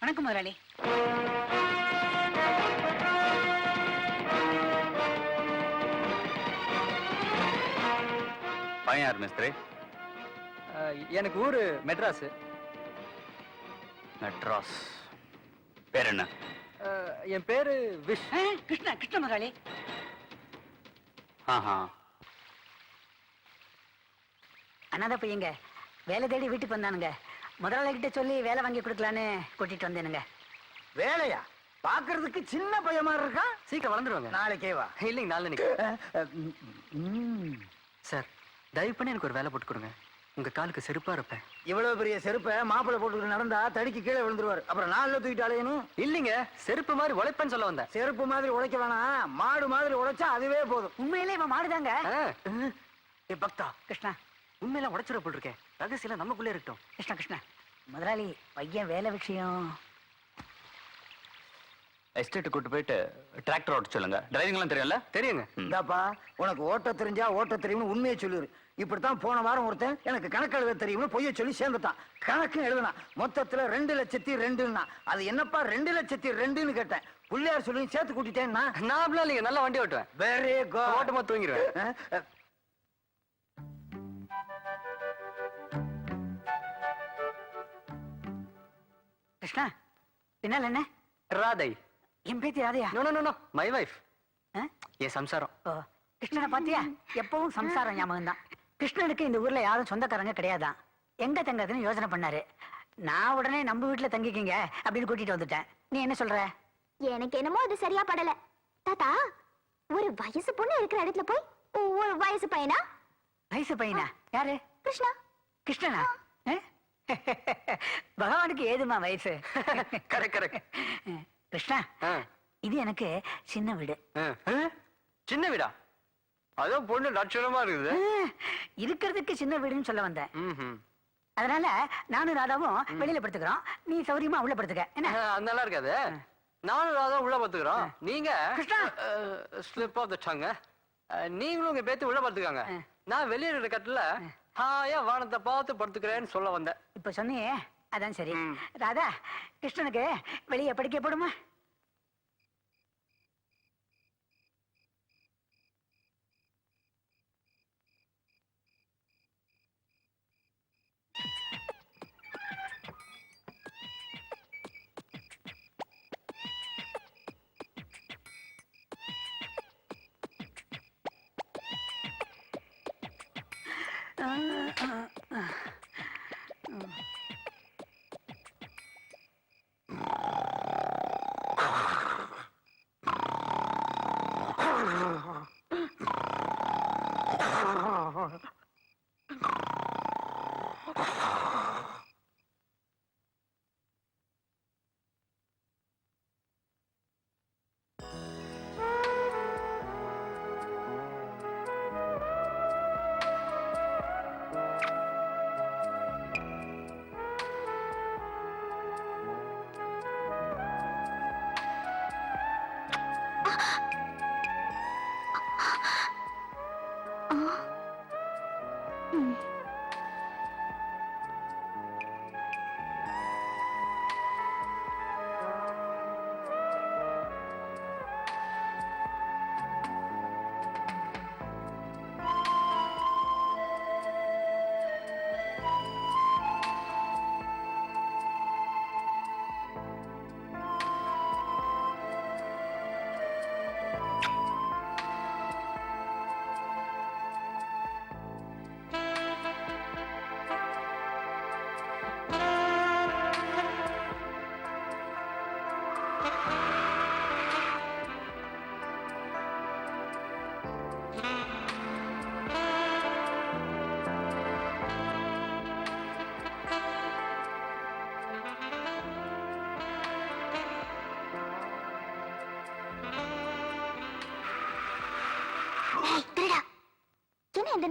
வணக்கம் முதலாளி. பையன் யார் மிஸ்திரி? எனக்கு ஊரு மெட்ராஸ். மெட்ராஸ். பேர் என்ன? என் பேரு விஷ். கிருஷ்ணா கிருஷ்ண முதலாளி. ஆஹா. அனாதை பையங்க வேலை தேடி வீட்டுக்கு வந்தானுங்க. முதலாளி கிட்ட சொல்லி வேலை வாங்கி கொடுக்கலான்னு கூட்டிட்டு வந்தேனுங்க. வேலையா? பாக்குறதுக்கு சின்ன பையன் மாதிரி இருக்கான் சீக்கிரம் வளர்ந்துருவாங்க. நாளைக்கே வா. இல்லைங்க நாளைக்கு சார் தயவு பண்ணி எனக்கு ஒரு வேலை போட்டு கொடுங்க. உங்க காலுக்கு செருப்பா இருப்பேன். இவ்வளவு பெரிய செருப்பை மாப்பிள்ளை போட்டுக்கிட்டு நடந்தா தடிக்கு கீழே விழுந்துருவாரு. அப்புறம் நாலுல தூக்கிட்டு அலையணும்? இல்லைங்க செருப்பு மாதிரி உழைப்பேன்னு சொல்ல வந்தேன். செருப்பு மாதிரி உழைக்க வேணாம். மாடு மாதிரி உழைச்சா அதுவே போதும். உண்மையிலே இவன் மாடுதாங்க. பக்தா. கிருஷ்ணா. உண்மையெல்லாம் உடைச்சிட போட்டிருக்கேன் ரகசியம் நமக்குள்ளே இருக்கட்டும். கிருஷ்ணா கிருஷ்ணா. முதலாளி பையன் வேலை விஷயம். எஸ்டேட் கூட்டு போயிட்டு டிராக்டர் ஓட்ட சொல்லுங்க. டிரைவிங்லாம் தெரியும்ல? தெரியுங்க. இந்தாப்பா உனக்கு ஓட்ட தெரிஞ்சா ஓட்ட தெரியும்னு உண்மையை சொல்லிரு. இப்படித்தான் போன வாரம் ஒருத்தன் எனக்கு கணக்கு எழுத தெரியும்னு பொய்ய சொல்லி சேர்ந்துட்டான். கணக்கு எழுதுனான் மொத்தத்துல ரெண்டு லட்சத்தி ரெண்டுன்னா. அது என்னப்பா ரெண்டு லட்சத்தி ரெண்டுன்னு கேட்டேன். புள்ளியார் சொல்லி சேர்த்து கூட்டிட்டேன்னா? நான் அப்படிலாம் இல்லைங்க நல்லா வண்டி ஓட்டுவேன். வெரி குட் ஓட்டமா தூங்கிடுவேன். கிருஷ்ணா பின்னால் என்ன? ராதை. என் பேத்தி ராதையா? No no no my wife? என் சம்சாரம். கிருஷ்ணனை பாத்தியா எப்பவும் சம்சாரம் ஞாபகம் தான் கிருஷ்ணனுக்கு இந்த ஊர்ல யாரும் சொந்தக்காரங்க கிடையாதான் எங்க தங்கறதுன்னு யோசனை பண்ணாரு. நான் உடனே நம்ம வீட்டுல தங்கிக்கிங்க அப்படின்னு கூட்டிட்டு வந்துட்டேன். நீ என்ன சொல்ற? எனக்கு என்னமோ அது சரியா படல. தாத்தா ஒரு வயசு பொண்ணு இருக்கிற இடத்துல போய் ஒரு வயசு பையனா? வயசு பையனா? யாரு? கிருஷ்ணா. கிருஷ்ணனா? பகவானுக்கு ஏதுமா வயசு? கரெக்ட் கரெக்ட் கிருஷ்ணா இது எனக்கு சின்ன வீடு? சின்ன வீடா? அதோ பொண்ணு லட்சணமா இருக்குது. இருக்கிறதுக்கு சின்ன வீடுன்னு சொல்ல வந்தேன். அதனால நானும் ராதாவும் வெளியில படுத்துக்கிறோம். நீ சௌரியமா உள்ள படுத்துக்க. என்ன? நல்லா இருக்காது. நானும் ராதா உள்ள பாத்துக்கிறோம் நீங்க. ஸ்லிப் ஆஃப் த டங்க நீங்களும் உங்க பேத்து உள்ள பாத்துக்காங்க ஆ. நான் வெளியே இருக்கிற கட்டில ஹாயா வானத்தை பார்த்து படுத்துக்கிறேன்னு சொல்ல வந்தேன். இப்ப சொன்னியே? அதான் சரி. ராதா கிருஷ்ணனுக்கு வெளியே படிக்க போடுமா? ああ。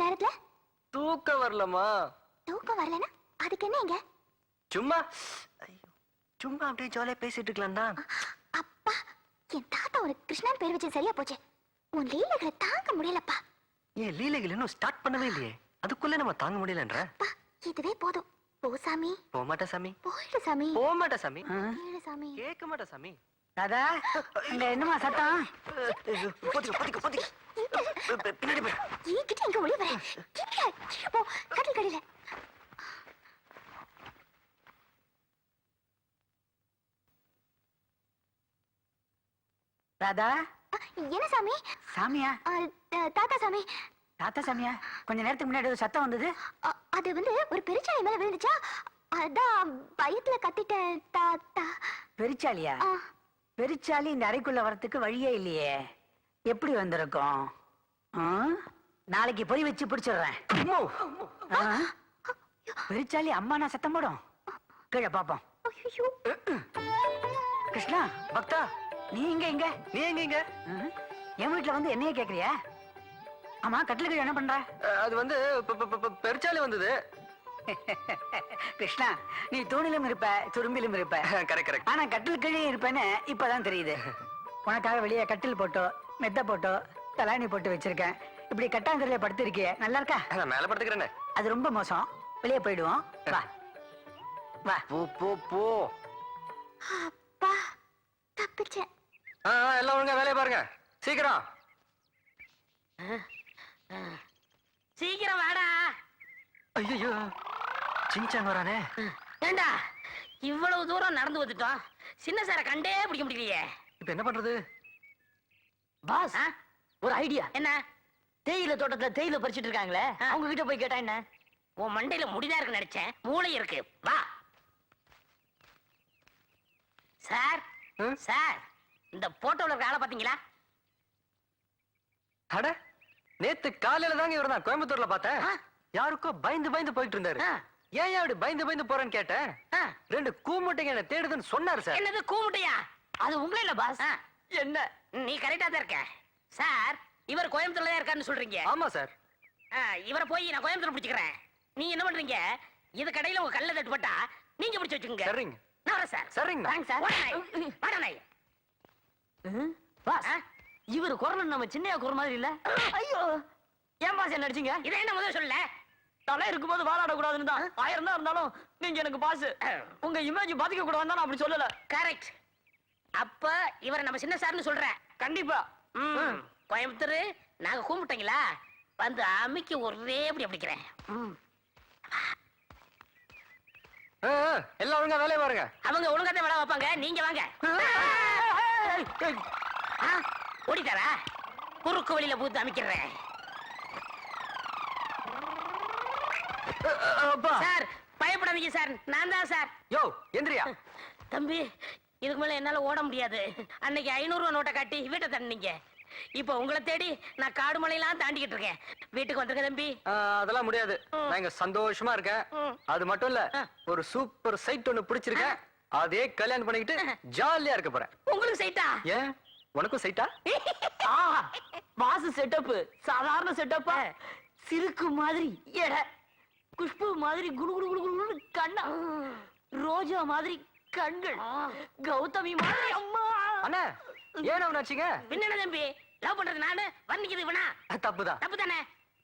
நேரத்துல? தூக்கம் வரலமா தூக்கம் வரலனா அதுக்கு என்ன இங்க? சும்மா சும்மா அப்படியே ஜாலியா பேசிட்டு இருக்கலாம் தான் அப்பா என் தாத்தா ஒரு கிருஷ்ணன் பேர் வச்சு சரியா போச்சு. உன் லீலைகளை தாங்க முடியலப்பா. ஏன் லீலைகள் இன்னும் ஸ்டார்ட் பண்ணவே இல்லையே? அதுக்குள்ள நம்ம தாங்க முடியலன்ற? இதுவே போதும். போ சாமி. போக மாட்டேன் சாமி. போயிடு சாமி. போக மாட்டேன் சாமி சாமி. கேட்க மாட்டேன் சாமி. ராதா அங்க என்னமா சத்தம்? என்கிட்ட எங்க ஒளி வர? கீழே கீழே போ. கட்டில் கடையில ராதா? என்ன சாமி? சாமியா? தாத்தா சாமி. தாத்தா சாமியா? கொஞ்ச நேரத்துக்கு முன்னாடி ஒரு சத்தம் வந்தது. அது வந்து ஒரு பெருச்சாளி மேல விழுந்துச்சா? அதான் பயத்துல கத்திட்டேன் தாத்தா. பெரிச்சாலியா? பெரிச்சாலி இந்த அறைக்குள்ள வரத்துக்கு வழியே இல்லையே. எப்படி வந்திருக்கும்? நாளைக்கு போய் வச்சு பிடிச்சிடுறேன். ஆ? பெரிச்சாலி அம்மா நான் சத்தம் போடும். கீழே பாப்போம். கிருஷ்ணா பக்தா நீ இங்க இங்க. நீ எங்க இங்க? என் வீட்டுல வந்து என்னைய கேக்குறியா? ஆமா கட்டிலுக்கு என்ன பண்ற? அது வந்து பெருச்சாலி வந்தது. கிருஷ்ணா நீ தூணிலும் இருப்ப துரும்பிலும் இருப்ப. கரெக்ட் கரெக்ட் ஆனா கட்டில் கீழே இருப்பேன்னு இப்பதான் தெரியுது. உனக்காக வெளியே கட்டில் போட்டோ மெத்த போட்டோ தலாணி போட்டு வச்சிருக்கேன். இப்படி கட்டாங்கரையில படுத்திருக்கிய நல்லா இருக்கா? நான் மேல படுத்துக்கிறேன்னு அது ரொம்ப மோசம். வெளியே போயிடுவோம். வா. வா. போ போ போ. அப்பா தப்பிச்சேன். ஆ, எல்லாம் ஒழுங்கா வேலையை பாருங்க. சீக்கிரம். சீக்கிரம் வாடா. ஐயோ சின்சான் வரானே ஏண்டா? இவ்வளவு தூரம் நடந்து வந்துட்டோம். சின்ன சாரை கண்டே பிடிக்க முடியலையே இப்ப என்ன பண்றது? பாஸ் ஒரு ஐடியா. என்ன? தேயிலை தோட்டத்துல தேயிலை பறிச்சிட்டு இருக்காங்களே அவங்க கிட்ட போய் கேட்டா என்ன? உன் மண்டையில முடிதான் இருக்கு நினைச்சேன். மூளை இருக்கு. வா. சார்? சார் இந்த போட்டோல இருக்க ஆளை பாத்தீங்களா அட நேத்து காலையில தாங்க இவர் நான் கோயம்புத்தூர்ல பார்த்தேன். யாருக்கோ பயந்து பயந்து போயிட்டு இருந்தாரு. ஏன் அப்படி பயந்து பயந்து போறேன்னு கேட்டேன் ரெண்டு கூமுட்டைங்க என்ன தேடுதுன்னு சொன்னாரு சார். என்னது கூமுட்டையா? அது உங்களே இல்ல பாஸ் என்ன? நீ கரெக்டா தான் இருக்க. சார் இவர் கோயம்புத்தூர்ல தான் இருக்காருன்னு சொல்றீங்க. ஆமா சார். இவரை போய் நான் கோயம்புத்தூர் பிடிச்சுக்கிறேன். நீங்க என்ன பண்றீங்க? இது கடையில உங்க கல்ல தட்டுப்பட்டா நீங்க பிடிச்சு வச்சுக்கோங்க. சரிங்க. நான் வரேன் சார். சரிங்க தேங்க்ஸ் சார். வாடா நாய். வாடா நாய். பாஸ்? இவர் குரல் நம்ம சின்னையா குரல் மாதிரி இல்ல? ஐயோ. ஏன் பாஸ் என்ன அடிச்சீங்க? இதை என்ன முதல்ல சொல்லல? தலை இருக்கும்போது வாழாட கூடாதுன்னு தான். ஆயிரம் தான் இருந்தாலும் நீங்க எனக்கு பாஸ் உங்க இமேஜ் பாதிக்க கூடாதுன்னு தான் அப்படி சொல்லல. கரெக்ட் அப்ப இவரை நம்ம சின்ன சார்னு சொல்றேன். கண்டிப்பா. ம். கோயம்புத்தூர் நாங்க கூப்பிட்டீங்களா வந்து அமிக்கி ஒரே அப்படி அப்படிக்கிறேன் எல்லாம் ஒழுங்கா வேலையை பாருங்க. அவங்க ஒழுங்காத விட வைப்பாங்க நீங்க வாங்க. ஓடிட்டாரா? குறுக்கு வழியில பூத்து அமைக்கிறேன் சார் பயப்படாதீங்க சார். நான் தான் சார். யோ எந்திரியா. தம்பி இதுக்கு மேல என்னால ஓட முடியாது. அன்னைக்கு ஐநூறு ரூபா நோட்டை காட்டி வீட்டை தண்ணீங்க இப்போ உங்களை தேடி நான் காடு மலையெல்லாம் தாண்டிக்கிட்டு இருக்கேன். வீட்டுக்கு வந்துருங்க தம்பி. அதெல்லாம் முடியாது. நான் இங்க சந்தோஷமா இருக்கேன். அது மட்டும் இல்ல. ஒரு சூப்பர் சைட் ஒண்ணு பிடிச்சிருக்கேன். அதே கல்யாணம் பண்ணிக்கிட்டு ஜாலியா இருக்க போறேன். உங்களுக்கு சைட்டா ஏன்? உனக்கும் சைட்டா ஆஹா பாஸ் செட்டப் சாதாரண செட்டப்பா சிறுக்கு மாதிரி எடை. குஷ்பு மாதிரி குடு குடு குடு குடுன்னு கண்ணா ரோஜா மாதிரி கண்கள். கௌதமி மாதிரி. அம்மா. அண்ணா ஏன் அவன் ஆச்சுங்க பின்ன தம்பி லவ் பண்றது நானு வர்ணிக்குது இவனா? தப்புதான். தப்பு தானே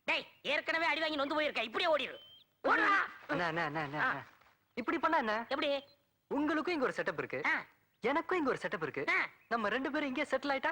டேய் ஏற்கனவே அடி வாங்கி நொந்து போயிருக்க இப்படியே ஓடிடு. ஓடுறா. இப்படி பண்ணா என்ன? எப்படி? உங்களுக்கும் இங்க ஒரு செட்டப் இருக்கு. எனக்கும் இங்க ஒரு செட்டப் இருக்கு. நம்ம ரெண்டு பேரும் இங்கே செட்டில் ஆயிட்டா?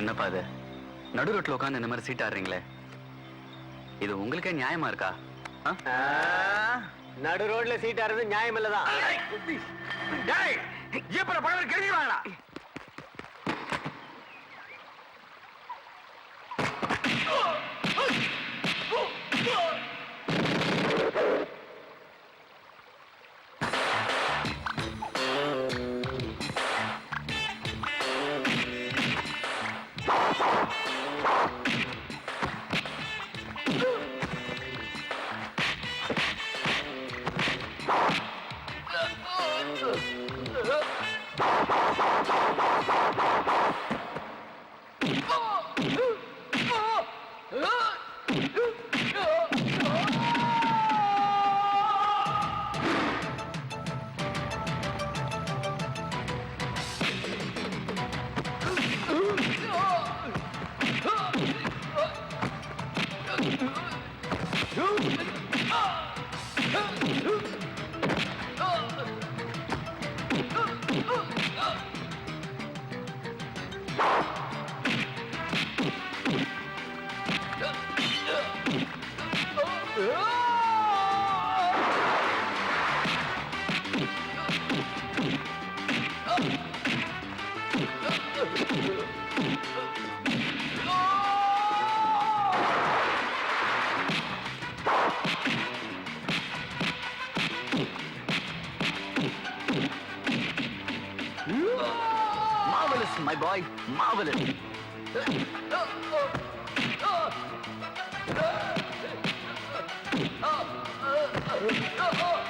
என்னப்பா இது நடு ரோட்ல உட்காந்து இந்த மாதிரி சீட் ஆடுறீங்களே. இது உங்களுக்கே நியாயமா இருக்கா? நடு ரோட்ல சீட் ஆறது நியாயம் இல்லதான் Marvelous, my boy. Marvelous. Oh!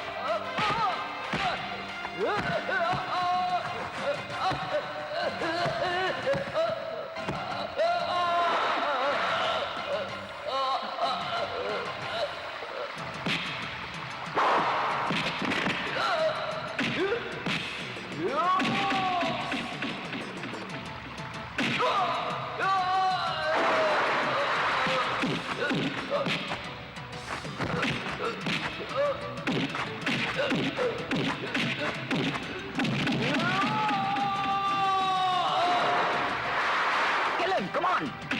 Thank you.